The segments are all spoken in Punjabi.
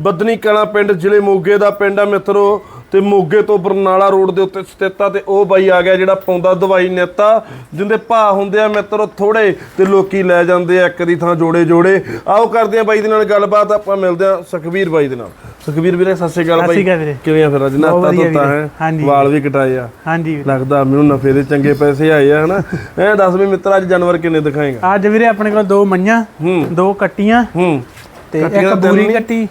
ਬੱਦਨੀ ਕਲਾਂ ਪਿੰਡ ਜ਼ਿਲ੍ਹੇ ਮੋਗੇ ਦਾ ਪਿੰਡ ਆ ਮਿੱਤਰੋ ਤੇ ਮੋਗੇ ਤੋਂ ਬਰਨਾਲਾ ਰੋਡ ਦੇ ਉੱਤੇ ਸਥਿਤ ਆ ਤੇ ਉਹ ਬਾਈ ਆ ਗਿਆ ਜਿਹੜਾ ਪਾਉਂਦਾ ਦਵਾਈ ਨੇਤਾ ਜਿੰਦੇ ਭਾਅ ਹੁੰਦੇ ਆ ਮਿੱਤਰੋ ਥੋੜੇ ਤੇ ਲੋਕੀ ਲੈ ਜਾਂਦੇ ਆ ਇੱਕ ਦੀ ਥਾਂ ਜੋੜੇ ਜੋੜੇ ਆਓ ਕਰਦੇ ਆ ਬਾਈ ਦੇ ਨਾਲ ਗੱਲਬਾਤ ਆਪਾਂ ਮਿਲਦੇ ਆ ਸੁਖਵੀਰ ਬਾਈ ਦੇ ਨਾਲ। ਸੁਖਵੀਰ ਵੀਰੇ ਸਤਿ ਸ਼੍ਰੀ ਅਕਾਲ ਬਾਈ। ਕਿਵੇਂ ਆ ਫਿਰ ਅੱਜ? ਨਾਤਾ ਤੋਤਾ। ਹੈ। ਵਾਲ ਵੀ ਕਟਾਏ ਆ। ਹਾਂਜੀ ਲੱਗਦਾ ਮੈਨੂੰ ਨਫੇ ਦੇ ਚੰਗੇ ਪੈਸੇ ਆਏ ਆ ਹਨਾ? ਐ ਦੱਸ ਵੀ ਮਿੱਤਰ ਅੱਜ ਜਾਨਵਰ ਕਿੰਨੇ ਦਿਖਾਏਗਾ? ਅੱਜ ਵੀਰੇ ਆਪਣੇ ਕੋਲ ਦੋ ਹੂੰ। ਦੋ ਕੱਟੀਆਂ ਹੂੰ। ਤੇ ਇੱਕ ਬੂਰੀ? ਕੱਟੀ।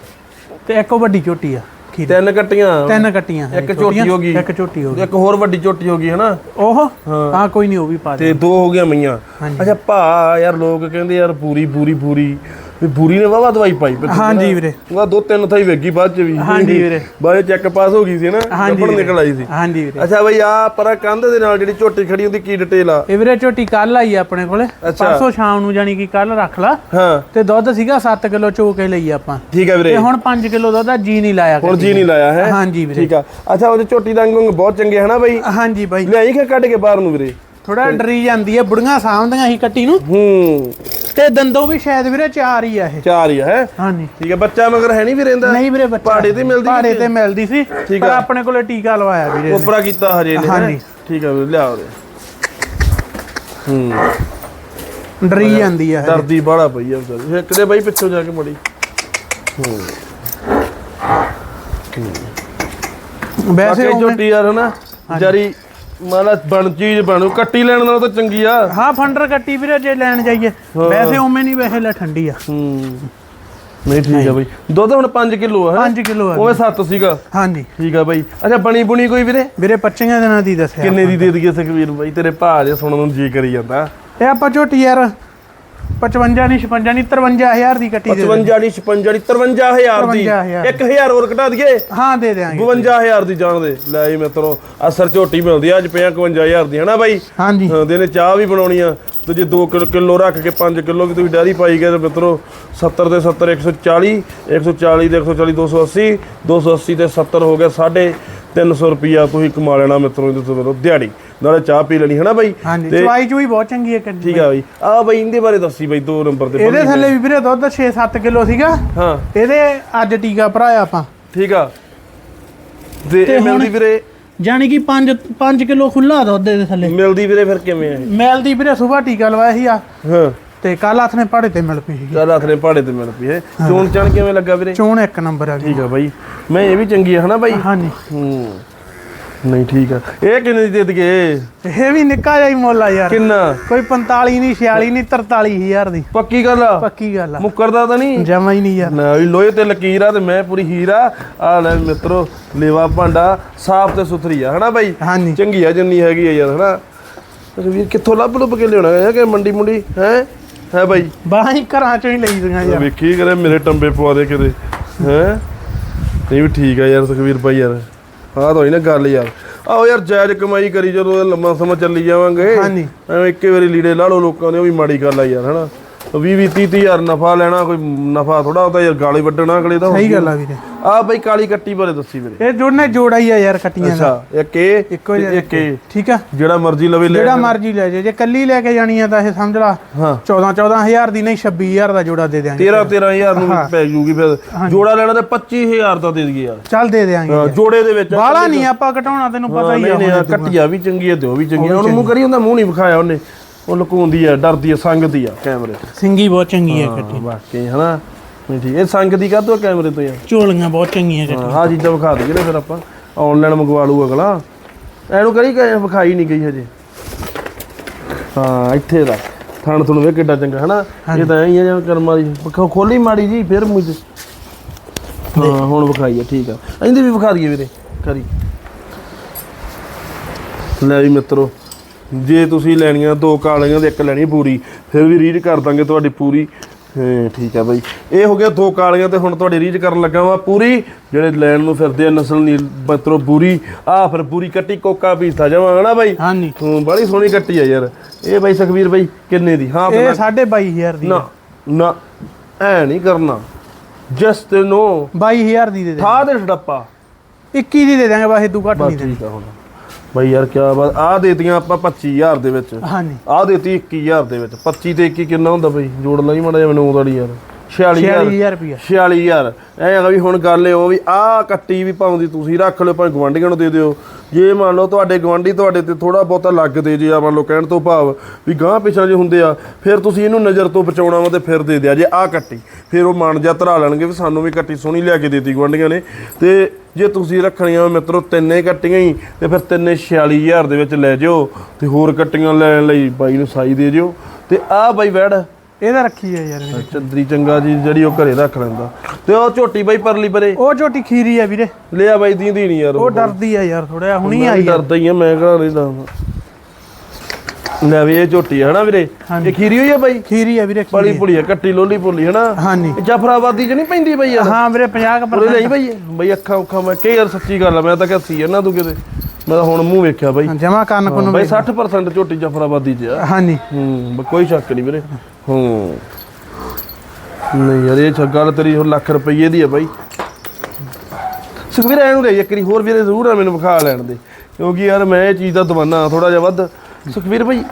ਤੇ ਇੱਕ ਉਹ ਵੱਡੀ ਝੋਟੀ ਆ ਖੀਰ। ਤਿੰਨ ਕੱਟੀਆਂ। ਤਿੰਨ ਕੱਟੀਆਂ ਇੱਕ ਝੋਟੀ ਹੋ ਗਈ। ਇੱਕ ਝੋਟੀ ਹੋ ਗਈ। ਇੱਕ ਹੋਰ ਵੱਡੀ ਝੋਟੀ ਹੋ ਗਈ ਹਨਾ? ਉਹ? ਹਾਂ। ਕੋਈ ਨਹੀਂ ਉਹ ਵੀ ਪਾ ਦੇ ਤੇ ਦੋ ਹੋ ਗਈਆਂ ਮਈਆਂ। ਅੱਛਾ ਭਾ ਯਾਰ ਲੋਕ ਕਹਿੰਦੇ ਯਾਰ ਪੂਰੀ ਪੂਰੀ ਪੂਰੀ। ਵੀ ਪੂਰੀ ਨੇ ਵਾਵਾ ਦਵਾਈ ਪਾਈ ਪਿੱਛੇ ਹਾਂਜੀ ਵੀਰੇ। ਵਾ ਦੋ ਤਿੰਨ ਥਾਈ ਵੇਗੀ ਬਾਅਦ ਚ ਵੀ। ਹਾਂਜੀ ਵੀਰੇ। ਬਾਅਦ ਚੈੱਕ ਪਾਸ ਹੋ ਗਈ ਸੀ ਨਾ ਕੱਪੜ। ਨਿਕਲ ਆਈ ਸੀ। ਹਾਂਜੀ ਵੀਰੇ। ਅੱਛਾ ਬਈ ਆ ਪਰ ਕੰਧ ਦੇ ਨਾਲ ਜਿਹੜੀ ਝੋਟੀ ਖੜੀ ਹੁੰਦੀ ਕੀ ਡਿਟੇਲ ਆ? ਇਹ ਵੀਰੇ ਝੋਟੀ ਕੱਲ ਆਈ ਆਪਣੇ ਕੋਲੇ। ਪਰਸੋਂ ਸ਼ਾਮ ਨੂੰ ਜਾਨੀ ਕਿ ਕੱਲ ਰੱਖ ਲਾ। ਹਾਂ। ਤੇ ਦੁੱਧ ਸੀਗਾ 7 ਕਿਲੋ ਚੋ ਕੇ ਲਈ ਆਪਾਂ। ਠੀਕ ਹੈ ਵੀਰੇ। ਤੇ ਹੁਣ 5 ਕਿਲੋ ਦੁੱਧ ਆ ਜੀ ਨਹੀਂ ਲਾਇਆ ਹੁਣ ਜੀ ਨਹੀਂ ਲਾਇਆ ਹੈ? ਹਾਂਜੀ ਵੀਰੇ। ਠੀਕ ਆ। ਅੱਛਾ ਉਹਦੇ ਝੋਟੀ ਦਾ ਅੰਗ ਬਹੁਤ ਚੰਗੇ ਹਨਾ ਬਈ? ਹਾਂਜੀ ਬਾਈ। ਲਿਆਈ ਕਿ ਕੱਢ ਕੇ ਬਾਹਰ ਨੂੰ ਵੀਰੇ? ਥੋੜਾ ਡਰੀ ਜਾਂਦੀ ਹੈ ਬੁੜੀਆਂ ਸਾਂਭਦੀਆਂ ਸੀ ਕੱਟੀ ਨੂੰ। ਹੂੰ। ਤੇ ਦੰਦੋਂ ਵੀ ਸ਼ਾਇਦ ਵੀਰੇ ਚਾਰ ਹੀ ਆ ਇਹ। ਚਾਰ ਹੀ ਆ ਹੈ? ਹਾਂਜੀ। ਠੀਕ ਹੈ ਬੱਚਾ ਮਗਰ ਹੈ ਨਹੀਂ ਵੀਰੇ ਇਹਦਾ? ਨਹੀਂ ਵੀਰੇ ਬੱਚਾ ਪਹਾੜੇ ਤੇ ਮਿਲਦੀ ਪਹਾੜੇ ਤੇ ਮਿਲਦੀ ਸੀ ਠੀਕ ਪਰ। ਆਪਣੇ ਕੋਲੇ ਟੀਕਾ ਲਵਾਇਆ ਵੀਰੇ ਨੇ। ਉਪਰਾ ਕੀਤਾ ਹਜੇ ਨੇ ਹੈਂ? ਹਾਂਜੀ। ਠੀਕ ਵੀਰੇ ਲਿਆ ਉਹਦੇ ਹੂੰ। ਡਰੀ ਜਾਂਦੀ ਆ ਇਹ। ਦਰਦੀ ਬਾਹਲਾ ਪਈ ਆ ਵਿਚਾਰੀ। ਇੱਕ ਦੇ ਬਾਈ ਪਿੱਛੋਂ ਜਾ ਕੇ ਮੜੀ। ਵੈਸੇ ਬਾਕੀ ਉਵੇਂ- ਝੋਟੀ ਯਾਰ ਹਨਾ? ਜਾਰੀ ਮਾਲਾ ਬਣ ਚੀਜ਼ ਬਣੂ ਕੱਟੀ ਲੈਣ ਨਾਲੋਂ ਤਾਂ ਚੰਗੀ ਆ। ਹਾਂ ਫੰਡਰ ਕੱਟੀ ਵੀਰੇ ਜੇ ਲੈਣ ਜਾਈਏ। ਵੈਸੇ ਉਵੇਂ ਨਹੀਂ ਵੈਸੇ ਲੈ ਠੰਡੀ ਆ। ਹੂੰ। ਨਹੀਂ ਠੀਕ ਆ ਬਈ। ਦੁੱਧ ਹੁਣ 5 ਕਿਲੋ ਆ ਹੈਂ? 5 ਕਿਲੋ ਆ। ਉਵੇਂ 7 ਸੀਗਾ। ਹਾਂਜੀ। ਠੀਕ ਆ ਬਾਈ। ਅੱਛਾ ਬਣੀ ਬੁਣੀ ਕੋਈ ਵੀਰੇ? ਵੀਰੇ 25 ਦਿਨਾਂ ਦੀ ਦੱਸਿਆ ਕਿੰਨੇ ਦੀ ਦੇ ਦਈਏ ਸੁਖਵੀਰ ਬਾਈ? ਤੇਰੇ ਭਾਅ ਜੇ ਸੁਣਨ ਨੂੰ ਜੀ ਕਰੀ ਜਾਂਦਾ। ਇਹ ਆਪਾਂ ਝੋਟੀ ਯਾਰ 55 ਨਹੀਂ 56 ਨਹੀਂ 53000 ਦੀ ਕੱਟੀ ਦੇ 55 ਨਹੀਂ 56 ਨਹੀਂ 53000 ਦੀ। 53,000 1000 ਹੋਰ ਘਟਾ ਦਈਏ? ਹਾਂ ਦੇ ਦੇਾਂਗੇ 52000 ਦੀ ਜਾਣ ਦੇ। ਲੈ ਜੀ ਮਿੱਤਰੋ ਅਸਰ ਝੋਟੀ ਮਿਲਦੀ ਆ ਅੱਜ ਪਿਆ 51000 ਦੀ ਹਨਾ ਬਾਈ? ਹਾਂਜੀ। ਚਾਹ ਵੀ ਬਣਾਉਣੀ ਆ ਤੇ ਜੇ 2 ਕਿਲੋ ਰੱਖ ਕੇ 5 ਕਿਲੋ ਵੀ ਤੁਸੀਂ ਡੈਰੀ ਪਾਈ ਗਏ ਤੇ ਮਿੱਤਰੋ 70 ਦੇ 70 140 140 ਦੇ 140 280 280 ਤੇ 70 ਹੋ ਗਿਆ 350 ਰੁਪਿਆ ਤੁਸੀਂ ਕਮਾ ਲੈਣਾ ਮਿੱਤਰੋ ਇਹਦੇ ਤੋਂ ਮਿਲੋ ਦਿਹਾੜੀ। ਨਾਲੇ ਚਾਹ ਪੀ ਲੈਣੀ ਹਨਾ ਬਾਈ? ਹਾਂਜੀ ਤੇ ਚਵਾਈ ਚੂਈ ਬਹੁਤ ਚੰਗੀ ਹੈ ਠੀਕ ਆ ਬਾਈ। ਆ ਬਾਈ ਇਹਦੇ ਬਾਰੇ ਦੱਸੀ ਬਾਈ ਦੋ ਨੰਬਰ ਤੇ ਇਹਦੇ ਥੱਲੇ ਵੀ ਵੀਰੇ ਦੁੱਧ 6-7 ਕਿਲੋ ਸੀਗਾ। ਹਾਂ। ਇਹਦੇ ਅੱਜ ਟੀਕਾ ਭਰਾਇਆ ਆਪਾਂ। ਠੀਕ ਆ। ਤੇ ਇਹ ਮਿਲਦੀ ਵੀਰੇ ਜਾਨੀ ਕਿ 5 5 ਕਿਲੋ ਖੁੱਲਾ ਦੁੱਧ ਇਹਦੇ ਥੱਲੇ। ਮਿਲਦੀ ਵੀਰੇ ਫਿਰ ਕਿਵੇਂ ਆ ਇਹ? ਮੈਲ ਦੀ ਵੀਰੇ ਸਵੇਰ ਟੀਕਾ ਲਵਾਇਆ ਸੀ ਆ ਹਾਂ। ਤੇ ਕੱਲ ਹੱਥ ਨੇ ਪਹਾੜੇ ਤੇ ਮਿਲ ਪਈ ਸੀਗੀ। ਚੱਲ ਆਥਰੇ ਪਹਾੜੇ ਤੇ ਮਿਲ ਪਈ ਹੈ। ਚੋਣ ਚਣ ਕਿਵੇਂ ਲੱਗਾ ਵੀਰੇ? ਚੋਣ ਇੱਕ ਨੰਬਰ ਆ ਗਈ ਠੀਕ ਆ ਬਾਈ। ਮੈਂ ਇਹ ਵੀ ਚੰਗੀ ਆ ਹਨਾ ਬਾਈ? ਹਾਂਜੀ। ਹੂੰ। ਨਹੀਂ ਠੀਕ ਆ। ਇਹ ਕਿੰਨੇ ਦੀ ਦੇ ਦਈਏ ਇਹ ਵੀ ਨਿੱਕਾ ਜਿਹਾ ਹੀ ਮੁੱਲ ਆ ਯਾਰ। ਕਿੰਨਾ? ਕੋਈ 45 ਨਹੀਂ 46 ਨਹੀਂ 43000 ਦੀ। ਪੱਕੀ ਗੱਲ ਆ? ਪੱਕੀ ਗੱਲ ਆ। ਮੁੱਕਰਦਾ ਤਾਂ ਨਹੀਂ? ਜਮਾ ਹੀ ਨਹੀਂ ਯਾਰ। ਨਾ ਵੀ ਲੋਹੇ ਤੇ ਲਕੀਰ ਆ ਤੇ ਮੈਂ ਪੂਰੀ ਹੀਰ ਆ। ਆ ਲੈ ਮਿੱਤਰੋ ਲੇਵਾ ਭਾਂਡਾ ਸਾਫ਼ ਤੇ ਸੁਥਰੀ ਆ ਹਨਾ ਬਾਈ? ਹਾਂਜੀ। ਚੰਗੀ ਆ ਜਿੰਨੀ ਹੈਗੀ ਆ ਯਾਰ ਹਨਾ? ਅੱਛਾ ਵੀਰ ਕਿੱਥੋਂ ਲੱਭ ਲੁੱਭ ਕੇ ਲਿਆਉਣਾ ਹੈ? ਕਿ ਮੰਡੀ ਮੁੰਡੀ ਹੈ? ਹੈ ਬਾਈ? ਬਾਹੀ ਘਰਾਂ ਚੋਂ ਹੀ ਲਈ ਦੀਆਂ ਯਾਰ। ਵੇਖੀ ਕਰੇ ਮੇਰੇ ਟੰਬੇ ਪਵਾ ਦੇ ਕਿਤੇ। ਹੈ? ਨਹੀਂ ਵੀ ਠੀਕ ਆ ਯਾਰ ਸੁਖਵੀਰ ਭਾਈ ਯਾਰ। ਆਹ ਤਾਂ ਹੋਈ ਨਾ ਗੱਲ ਯਾਰ। ਆਓ ਯਾਰ ਜਾਇਜ਼ ਕਮਾਈ ਕਰੀ ਜਦੋਂ ਲੰਮਾ ਸਮਾਂ ਚੱਲੀ ਜਾਵਾਂਗੇ। ਹਾਂਜੀ। ਐਵੇਂ ਇੱਕੇ ਵਾਰੀ ਲੀੜੇ ਲਾ ਲਓ ਲੋਕਾਂ ਦੇ ਉਹ ਵੀ ਮਾੜੀ ਗੱਲ ਆ ਯਾਰ ਹਨਾ? 20 20 30 ਹਜ਼ਾਰ ਨਫਾ ਲੈਣਾ ਕੋਈ ਨਫਾ ਥੋੜਾ ਹੁੰਦਾ ਯਾਰ ਗਾਲੀ ਵੱਢਣਾ ਅਗਲੇ ਦਾ ਸਹੀ ਗੱਲ ਆ। ਵੀਰੇ। ਆ ਬਈ ਕਾਲੀ ਕੱਟੀ ਬਾਰੇ ਦੱਸੀ ਵੀਰੇ। ਇਹ ਜੋੜਨੇ ਜੋੜਾ ਹੀ ਆ ਯਾਰ ਕੱਟੀਆਂ ਦਾ। ਅੱਛਾ ਇੱਕ ਇਹ ਇੱਕੋ ਜਿਹਾ ਤੇ ਇੱਕ ਇਹ ਠੀਕ ਆ? ਜਿਹੜਾ ਮਰਜ਼ੀ ਲਵੇ ਲੈ ਜਿਹੜਾ ਮਰਜ਼ੀ ਲੈ ਜੇ। ਜੇ ਕੱਲੀ ਲੈ ਕੇ ਜਾਣੀ ਆ ਤਾਂ ਇਹ ਸਮਝ ਲਾ ਹਾਂ। 14 14000 ਦੀ ਨਹੀਂ 26000 ਦਾ ਜੋੜਾ ਦੇ ਦਿਆਂਗੇ। 13 13000 ਨੂੰ ਪੈ ਜੂਗੀ ਫਿਰ। ਜੋੜਾ ਲੈਣਾ ਤੇ 25000 ਦਾ ਦੇ ਦਈਏ ਯਾਰ। ਚੱਲ ਦੇ ਦਿਆਂਗੇ। ਹਾਂ, ਜੋੜੇ ਦੇ ਵਿੱਚ ਬਾਹਲਾ ਨਹੀਂ ਆਪਾਂ ਘਟਾਉਣਾ ਤੈਨੂੰ ਪਤਾ ਹੀ ਆ ਕੱਟਿਆ ਵੀ ਚੰਗੀ ਹੈ ਤੇ ਉਹ ਵੀ ਚੰਗੀ ਹੈ ਉਹਨੂੰ ਮੂੰਹ ਕਰੀ ਹੁੰਦਾ ਮੂੰਹ ਨਹੀਂ ਵਿਖਾਇਆ ਉਹਨੇ। ਉਹ ਲੁਕਾਉਂਦੀ ਆ ਡਰਦੀ ਆ ਸੰਗਦੀ ਆ ਕੈਮਰੇ ਤੋਂ। ਸਿੰਗੀ ਬਹੁਤ ਚੰਗੀ ਹੈ ਕੱਟੀ ਹਾਂ, ਵਾਕਈ ਹਨਾ? ਨਹੀਂ ਠੀਕ। ਇਹ ਸੰਗਦੀ ਕਾ ਤੋ ਕੈਮਰੇ ਤੋਂ ਯਾਰ? ਝੋਲੀਆਂ ਬਹੁਤ ਚੰਗੀਆਂ ਕੱਟੀ ਹਾਂ ਆਹ ਚੀਜ਼ਾਂ ਵਿਖਾ ਦਈਏ ਨਾ ਫਿਰ ਆਪਾਂ। ਆਨਲਾਈਨ ਮੰਗਵਾ ਲੂ ਅਗਲਾ। ਐਨੂੰ ਕਰੀ ਕਿ ਵਿਖਾਈ ਨਹੀਂ ਗਈ ਹਜੇ? ਹਾਂ ਇੱਥੇ ਦਾ ਥਣ ਥਣ ਵੇ ਕਿੱਡਾ ਚੰਗਾ ਹਨਾ? ਇਹ ਤਾਂ ਐਂ ਹੀ ਆ ਜਿਵੇਂ ਕਰਮਾਂ ਦੀ ਖੋਲੀ ਮਾੜੀ ਜੀ ਫਿਰ ਮੂੰਹ 'ਚ ਹਾਂ ਹੁਣ ਵਿਖਾਈ ਆ ਠੀਕ ਆ। ਇਹਦੀ ਵੀ ਵਿਖਾ ਦਈਏ ਵੀਰੇ ਕਰੀ। ਲੈ ਵੀ ਮਿੱਤਰੋ। ਜੇ ਤੁਸੀਂ ਲੈਣੀਆਂ ਦੋ ਕਾਲੀਆਂ ਤੇ ਇੱਕ ਲੈਣੀ ਪੂਰੀ ਫਿਰ ਵੀ ਰੀਡ ਕਰ ਦਾਂਗੇ ਤੁਹਾਡੀ ਪੂਰੀ। ਠੀਕ ਆ ਬਾਈ। ਇਹ ਹੋ ਗਿਆ ਦੋ ਕਾਲੀਆਂ ਤੇ ਹੁਣ ਤੁਹਾਡੀ ਰੀਡ ਕਰਨ ਲੱਗਾ ਵਾ ਪੂਰੀ। ਜਿਹੜੇ ਲੈਣ ਨੂੰ ਫਿਰਦੇ ਆ ਨਸਲ ਨੀਲ ਮਿੱਤਰੋ ਪੂਰੀ ਆ ਫਿਰ ਪੂਰੀ ਕੱਟੀ ਕੋਕਾ ਪੀਸਾ ਜਾਵਾਂਗਾ ਨਾ ਬਾਈ? ਹਾਂਜੀ। ਹੂੰ ਬੜੀ ਸੋਹਣੀ ਕੱਟੀ ਆ ਯਾਰ। ਇਹ ਬਾਈ ਸੁਖਵੀਰ ਬਾਈ ਕਿੰਨੇ ਦੀ? ਹਾਂ ਇਹ 22500 ਦੀ ਨਾ ਨਾ ਐ ਨਹੀਂ ਕਰਨਾ। ਜਸਟ ਨੋ 22000 ਦੀ ਦੇ ਦੇ ਠਾ ਦੇ ਛੜੱਪਾ 21 ਦੀ ਦੇ ਦਾਂਗੇ ਬਸ ਇਦੋਂ ਘੱਟ ਨਹੀਂ ਦੇਣੀ। ਠੀਕ ਆ ਹੁਣ। ਬਈ ਯਾਰ ਕੀ ਬਾਤ ਆ ਦੇਤੀਆਂ ਆਪਾਂ 25000 ਦੇ ਵਿੱਚ। ਹਾਂਜੀ। ਆ ਦੇਤੀ 21000 ਦੇ ਵਿੱਚ। 25 ਤੇ 21 ਕਿੰਨਾ ਹੁੰਦਾ ਬਈ? ਜੋੜ ਲਈ ਮਾੜਾ ਮੈਨੂੰ ਉਹਦਾ ਯਾਰ। 46000 46000 ਰੁਪਿਆ 46000 ਐ ਹੈਗਾ ਵੀ ਹੁਣ ਗੱਲ ਇਹ ਵੀ ਆ ਕੱਟੀ ਵੀ ਪਾਉਂਦੀ ਤੁਸੀਂ ਰੱਖ ਲਿਓ ਭਾਵੇਂ ਗਵਾਂਢੀਆਂ ਨੂੰ ਦੇ ਦਿਓ। ਜੇ ਮੰਨ ਲਓ ਤੁਹਾਡੇ ਗਵਾਂਢੀ ਤੁਹਾਡੇ ਤੇ ਥੋੜਾ ਬਹੁਤਾ ਲੱਗਦੇ ਜੇ ਆ ਮੰਨ ਲਓ ਕਹਿਣ ਤੋਂ ਭਾਵ ਵੀ ਗਾਂ ਪਿਛਾਂ ਜੇ ਹੁੰਦੇ ਆ ਫਿਰ ਤੁਸੀਂ ਇਹਨੂੰ ਨਜ਼ਰ ਤੋਂ ਬਚਾਉਣਾ ਵਾ ਤੇ ਫਿਰ ਦੇ ਦਿਆ ਜੇ ਆ ਕੱਟੀ। ਫਿਰ ਉਹ ਮਨ ਜਾ ਧਰਾ ਲੈਣਗੇ ਵੀ ਸਾਨੂੰ ਵੀ ਕੱਟੀ ਸੋਹਣੀ ਲਿਆ ਕੇ ਦੇਤੀ ਗਵਾਂਢੀਆਂ ਨੇ। ਤੇ ਜੇ ਤੁਸੀਂ ਰੱਖਣੀਆਂ ਮਿੱਤਰੋ ਤਿੰਨੇ ਕੱਟੀਆਂ ਹੀ ਤੇ ਫਿਰ ਤਿੰਨੇ 46000 ਦੇ ਵਿੱਚ ਲੈ ਜਿਓ ਤੇ ਹੋਰ ਕੱਟੀਆਂ ਲੈਣ ਲਈ ਬਾਈ ਨੂੰ ਸਾਈ ਦੇ ਜਿਓ। ਤੇ ਆ ਬਾਈ ਵੈੜ ਇਹਦਾ ਰੱਖੀ ਆ ਯਾਰ ਵੀਰੇ ਚੰਦਰੀ ਚੰਗਾ ਜੀ ਜਿਹੜੀ ਉਹ ਘਰੇ ਰੱਖ ਲੈਂਦਾ। ਤੇ ਉਹ ਝੋਟੀ ਬਾਈ ਪਰਲੀ ਪਰੇ। ਉਹ ਝੋਟੀ ਖੀਰੀ ਆ ਵੀਰੇ। ਲਿਆ ਬਾਈ ਦੀ ਦੀ ਨਹੀਂ ਯਾਰ ਉਹ ਡਰਦੀ ਆ ਯਾਰ ਥੋੜਾ ਹੁਣੀ ਆਈ ਆ। ਡਰਦਾ ਹੀ ਆ ਮੈਂ ਕਿਹੜਾ ਨਹੀਂ ਡਰਦਾ ਲੈ ਵੀ ਇਹ ਝੋਟੀ ਹੈ ਨਾ ਵੀਰੇ। ਇਹ ਖੀਰੀ ਹੋਈ ਆ ਬਾਈ? ਖੀਰੀ ਆ ਵੀਰੇ ਖੀਰੀ ਪੁੜੀ ਆ ਕੱਟੀ ਲੋਲੀ ਪੁਲੀ ਹੈ ਨਾ ਹਾਂਜੀ ਜਫਰਾਬਾਦੀ ਚ ਨਹੀਂ ਪੈਂਦੀ ਬਾਈ ਹਾਂ ਵੀਰੇ 50 ਉਰੇ ਲਈ ਪਰਸੈਂਟ ਬਾਈ? ਬਾਈ ਅੱਖਾਂ ਉੱਖਾਂ ਮੈਂ ਕੀ ਯਾਰ ਸੱਚੀ ਗੱਲ ਆ ਮੈਂ ਤਾਂ ਕਿਹਾ ਨਾ ਤੂੰ ਕਿਤੇ। ਮੈਂ ਤਾਂ ਹੁਣ ਮੂੰਹ ਵੇਖਿਆ ਬਾਈ। ਜਮਾ ਕੰਨ ਕੁੰਨ ਬਾਈ 60% ਝੋਟੀ ਜਫਰਾਬਾਦੀ ਚ ਆ। ਹਾਂਜੀ। ਹੂੰ ਕੋਈ ਸ਼ੱਕ ਨਹੀਂ ਵੀਰੇ। ਹੂੰ। ਨਹੀਂ ਯਾਰ ਇਹ ਗੱਲ ਤੇਰੀ ਹੁਣ ਲੱਖ ਰੁਪਏ ਦੀ ਆ ਬਾਈ। ਸੁਖਵੀਰ ਐਨੂੰ ਲੈ ਇੱਕ ਵਾਰੀ ਹੋਰ ਵੀਰੇ ਜ਼ਰੂਰ ਆ ਮੈਨੂੰ ਵਿਖਾ ਲੈਣ ਦੇ। ਕਿਉਂਕਿ ਯਾਰ ਮੈਂ ਇਹ ਚੀਜ਼ ਦਾ ਦਵਾਨਾ ਥੋੜਾ ਜਿਹਾ ਵੱਧ। ਸੁਖਵੀਰ ਭਾਈ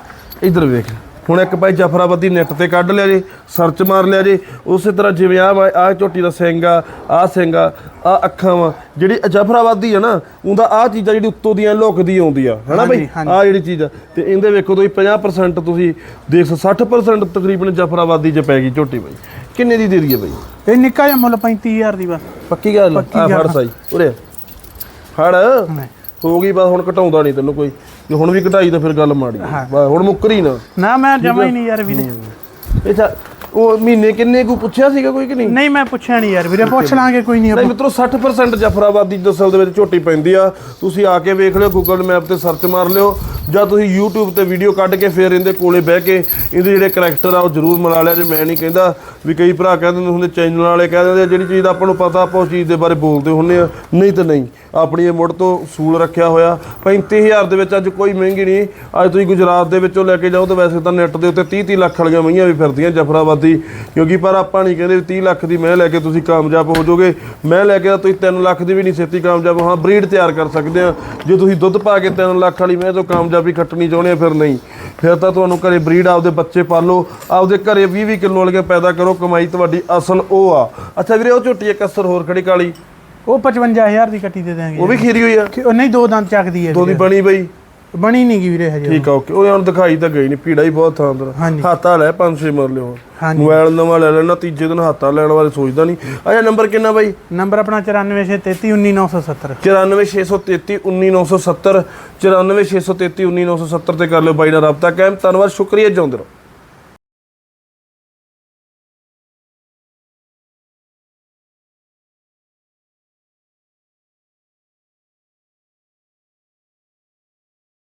ਇੱਧਰ ਵੇਖ। ਹੁਣ ਇੱਕ ਭਾਈ ਜਫਰਾਬਾਦੀ ਨੈਟ ਤੇ ਕੱਢ ਲਿਆ ਜੇ ਸਰਚ ਮਾਰ ਲਿਆ ਜੇ ਉਸੇ ਤਰ੍ਹਾਂ ਜਿਵੇਂ ਆ ਆ ਝੋਟੀ ਦਾ ਸਿੰਘ ਆ ਆ ਸਿੰਘ ਆ ਆ ਅੱਖਾਂ ਵਾ ਜਿਹੜੀ ਜਫਰਾਬਾਦੀ ਆ ਨਾ ਉਹਦਾ ਆ ਚੀਜ਼ਾਂ ਜਿਹੜੀ ਉੱਤੋਂ ਦੀਆਂ ਲੁਕਦੀ ਆਉਂਦੀ ਆ ਹਨਾ ਹਾਂਜੀ। ਆ ਜਿਹੜੀ ਚੀਜ਼ ਆ ਤੇ ਇਹਦੇ ਵੇਖੋ ਤੁਸੀਂ 50% ਤੁਸੀਂ ਦੇਖ ਸਕ- 60% ਤਕਰੀਬਨ ਜਫਰਾਬਾਦੀ ਚ ਪੈ ਗਈ ਝੋਟੀ ਬਈ ਕਿੰਨੇ ਦੀ ਦੇ ਦਈਏ ਬਈ ਇਹ ਨਿੱਕਾ ਜਿਹਾ ਮੁੱਲ 35000 ਦੀ ਬਸ। ਪੱਕੀ ਗੱਲ ਆ? ਆਹ ਫੜ। ਸਾਈ ਉਰੇ। ਫੜ। ਨਹੀਂ। ਹੋ ਗਈ ਬਸ ਹੁਣ ਘਟਾਉਂਦਾ ਨਹੀਂ ਤੈਨੂੰ ਕੋਈ। ਜੇ ਹੁਣ ਵੀ ਘਟਾਈ ਤਾਂ ਫਿਰ ਗੱਲ ਮਾੜੀ। ਬਸ ਹੁਣ ਮੁੱਕਰੀ ਨਾ। ਨਾ ਮੈਂ ਜਮਾ ਹੀ ਨਹੀਂ ਯਾਰ ਵੀਰੇ। ਇਹ ਤਾਂ ਉਹ ਮਹੀਨੇ ਕਿੰਨੇ ਕੋ ਪੁੱਛਿਆ ਸੀਗਾ ਕੋਈ ਕਿ ਨਹੀਂ? ਨਹੀਂ ਮੈਂ ਪੁੱਛਿਆ ਨਹੀਂ ਯਾਰ ਵੀਰੇ ਪੁੱਛ ਲਾਂਗੇ ਕੋਈ ਨਹੀਂ ਨਹੀਂ ਮਿੱਤਰੋ 60% ਜਫਰਾਬਾਦੀ ਦਸਲ ਦੇ ਵਿੱਚ ਝੋਟੀ ਪੈਂਦੀ ਆ। ਤੁਸੀਂ ਆ ਕੇ ਵੇਖ ਲਿਓ ਗੂਗਲ ਮੈਪ ਤੇ ਸਰਚ ਮਾਰ ਲਿਓ। ਜਾਂ ਤੁਸੀਂ YouTube ਤੇ ਵੀਡੀਓ ਕੱਢ ਕੇ ਫਿਰ ਇਹਦੇ ਕੋਲੇ ਬਹਿ ਕੇ ਇਹਦੇ ਜਿਹੜੇ ਕਰੈਕਟਰ ਆ ਉਹ ਜ਼ਰੂਰ ਮਿਲਾ ਲਿਆ ਜੇ, ਮੈਂ ਨਹੀਂ ਕਹਿੰਦਾ ਵੀ ਕਈ ਭਰਾ ਕਹਿੰਦੇ ਹੁੰਦੇ ਚੈਨਲ ਵਾਲੇ ਕਹਿ ਦਿੰਦੇ ਜਿਹੜੀ ਚੀਜ਼ ਦਾ ਆਪਾਂ ਨੂੰ ਪਤਾ, ਆਪਾਂ ਉਸ ਚੀਜ਼ ਦੇ ਬਾਰੇ ਬੋਲਦੇ ਹੁੰਨੇ ਆ। ਨਹੀਂ ਤਾਂ ਨਹੀਂ, ਆਪਣੀ ਇਹ ਮੁੱਢ ਤੋਂ ਸੂਲ ਰੱਖਿਆ ਹੋਇਆ। 35000 ਦੇ ਵਿੱਚ ਅੱਜ ਕੋਈ ਮਹਿੰਗੀ ਨਹੀਂ। ਅੱਜ ਤੁਸੀਂ ਗੁਜਰਾਤ ਦੇ ਵਿੱਚੋਂ ਲੈ ਕੇ ਜਾਓ ਤਾਂ ਵੈਸੇ ਤਾਂ ਨੈੱਟ ਦੇ ਉੱਤੇ 30 30 ਲੱਖ ਵਾਲੀਆਂ ਮਈਆਂ ਵੀ ਫਿਰਦੀਆਂ ਜਫਰਾਬਾਦੀ। ਕਿਉਂਕਿ ਪਰ ਆਪਾਂ ਨਹੀਂ ਕਹਿੰਦੇ ਵੀ 30 ਲੱਖ ਦੀ ਮੈਂ ਲੈ ਕੇ ਤੁਸੀਂ ਕਾਮਯਾਬ ਹੋ ਜਾਓਗੇ। ਮੈਂ ਲੈ ਕੇ ਤਾਂ ਤੁਸੀਂ 3 ਲੱਖ ਦੀ ਵੀ ਨਹੀਂ ਛੇਤੀ ਕਾਮਯਾਬ ਹਾਂ ਬਰੀਡ ਤਿਆਰ ਕਰ ਸਕਦੇ ਆ। ਜੇ ਤੁਸੀਂ ਦੁੱਧ ਪਾ ਕੇ 3 ਲੱਖ ਵਾਲੀ ਮੈਂ ਤੋਂ ਕਾਮਯਾਬ ਖੱਟਣੀ ਚਾਹੁੰਦੇ ਆ ਫਿਰ ਨਹੀਂ। ਫਿਰ ਤਾਂ ਤੁਹਾਨੂੰ ਘਰੇ ਬਰੀਡ ਆਪਦੇ ਬੱਚੇ ਪਾਲੋ ਆਪਦੇ ਘਰੇ 20 20 ਕਿਲੋ ਵਾਲੀਆਂ ਪੈਦਾ ਕਰੋ ਕਮਾਈ ਤੁਹਾਡੀ ਅਸਲ ਉਹ ਆ। ਅੱਛਾ ਵੀਰੇ ਉਹ ਝੋਟੀ ਇੱਕ ਅਸਰ ਹੋਰ ਖੜੀ ਕਾਲੀ। ਉਹ 55000 ਦੀ ਕੱਟੀ ਦੇ ਦਾਂਗੇ ਉਹ ਵੀ ਖੀਰੀ ਹੋਈ ਆ। ਉਹ ਨਹੀਂ ਦੋ ਦੰਦ ਚੱਕਦੀ ਹੈ ਦੋ ਦੀ। ਬਣੀ ਬਈ। ਬਣੀ ਨਹੀਂ ਗਈ ਵੀਰੇ ਹਜੇ ਠੀਕ ਆ ਓਕੇ ਉਹਨੇ ਹੁਣ ਦਿਖਾਈ ਤਾਂ ਗਈ ਨਹੀਂ ਪੀੜਾ ਹੀ ਬਹੁਤ ਥਾਂ ਅੰਦਰ। ਹਾਂਜੀ। ਹਾਤਾ ਲੈ 5-6 ਮਰ ਲਿਓ ਹਾਂਜੀ। ਮੋਬਾਈਲ ਨਵਾਂ ਲੈ ਲੈਣਾ ਤੀਜੇ ਦਿਨ ਹਾਤਾ ਲੈਣ ਬਾਰੇ ਸੋਚਦਾ ਨਹੀਂ ਅੱਛਾ ਨੰਬਰ ਕਿੰਨਾ ਬਾਈ? ਨੰਬਰ ਆਪਣਾ 9463319970 946331970 946331970 ਤੇ ਕਰ ਲਿਓ ਬਾਈ ਨਾਲ ਰابطਾ ਕਾਇਮ। ਧੰਨਵਾਦ ਸ਼ੁਕਰੀਆ ਜਿਉਂਦੇ